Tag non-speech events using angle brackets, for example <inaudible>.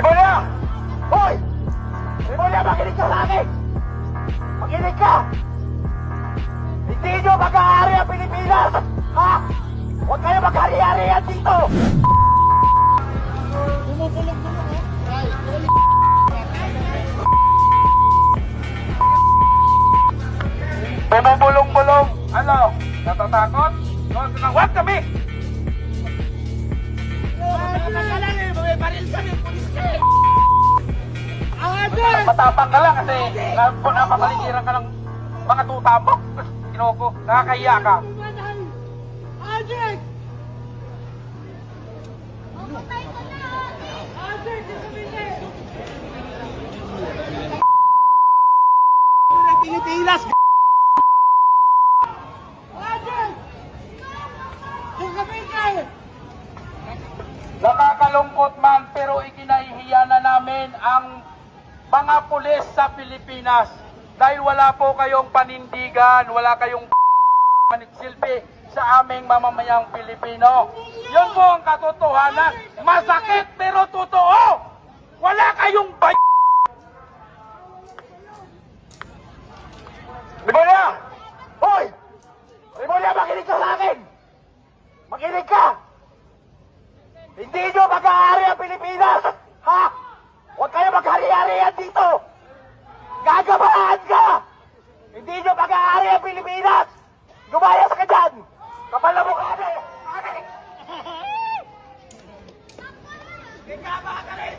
Demonya! Hoy! Demonya, makinig ka sa akin! Makinig ka! Hindi nyo mag-aari ang Pilipinas! Ha? Huwag kayo mag-ari-arian dito! Bumubulong-bulong! Ano? Natatakot? Huwag kami! Matapang ka lang kasi kung napapaligiran ka ng mga tutapok. Kinoko, <laughs> nakakahiya ka. Pilipinas! Nakakalungkot man pero ikinahihiya na namin ang mga pulis sa Pilipinas dahil wala po kayong panindigan, wala kayong <laughs> manigsilpi sa aming mamamayang Pilipino. Yun po ang katotohanan. Masakit pero totoo. Wala kayong bay... Demonya! Hoy! Demonya, makinig ka sa akin! Makinig ka! Hindi nyo mag-aari ang Pilipinas! <laughs> Ha? Huwag kayo maghari-harian dito! Gagabahan ka! Hindi nyo mag-aari ang Pilipinas! Gumayas ka dyan! Kapal na mukha mo! Gagaba ka rin!